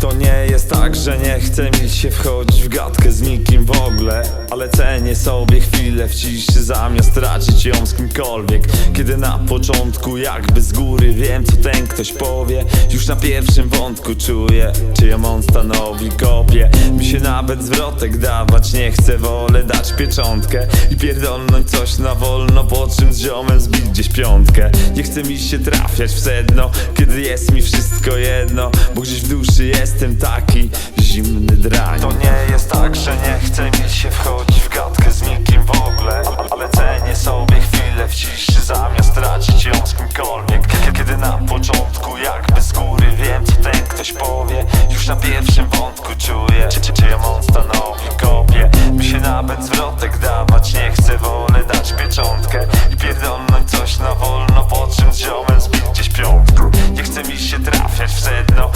To nie jest tak, że nie chce mi się wchodzić w gadkę z nikim w ogóle Ale cenię sobie chwilę w ciszy zamiast tracić ją z kimkolwiek. Kiedy na początku jakby z góry wiem co ten ktoś powie Już na pierwszym wątku czuję, czyją on stanowi kopię. Mi się nawet zwrotek dawać nie chce, wolę dać pieczątkę I pierdolnąć coś na wolno, po czym z ziomem zbić gdzieś piątkę. Nie chce mi się trafiać w sedno, kiedy jest mi wszystko jedno Bo gdzieś w duszy jestem taki zimny drań To nie jest tak, że nie chce mi się wchodzić w gadkę z nikim w ogóle Ale cenię sobie chwilę w ciszy zamiast tracić ją z kimkolwiek. Kie- Kiedy na początku jakby z góry wiem co ten ktoś powie. Już na pierwszym wątku czuję, czy, czy, czyją on stanowi kopię. Mi się nawet zwrotek dawać nie chce, wolę dać pieczątkę I pierdolnąć coś na wolno, po czym z ziomem zbić gdzieś piątkę. Nie chce mi się trafiać w sedno,